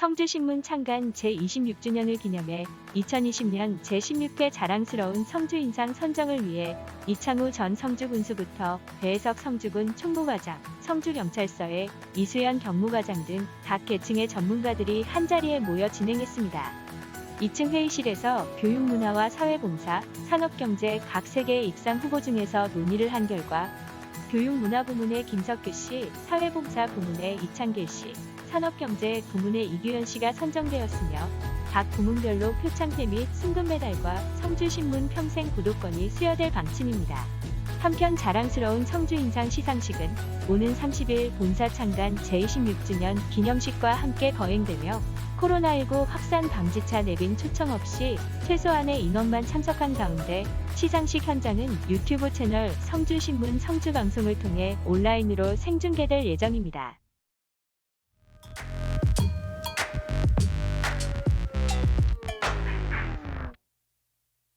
성주신문 창간 제26주년을 기념해 2020년 제16회 자랑스러운 성주인상 선정을 위해 이창우 전 성주군수부터 배혜석 성주군 총무과장, 성주경찰서의 이수연 경무과장 등 각 계층의 전문가들이 한자리에 모여 진행했습니다. 2층 회의실에서 교육문화와 사회봉사, 산업경제 각 세계의 입상 후보 중에서 논의를 한 결과 교육문화 부문의 김석규 씨, 사회봉사 부문의 이창길 씨, 산업경제 부문의 이규현 씨가 선정되었으며 각 부문별로 표창패 및 승금 메달과 성주신문 평생 구독권이 수여될 방침입니다. 한편 자랑스러운 성주인상 시상식은 오는 30일 본사 창간 제26주년 기념식과 함께 거행되며 코로나19 확산 방지차 내빈 초청 없이 최소한의 인원만 참석한 가운데 시상식 현장은 유튜브 채널 성주신문 성주방송을 통해 온라인으로 생중계될 예정입니다.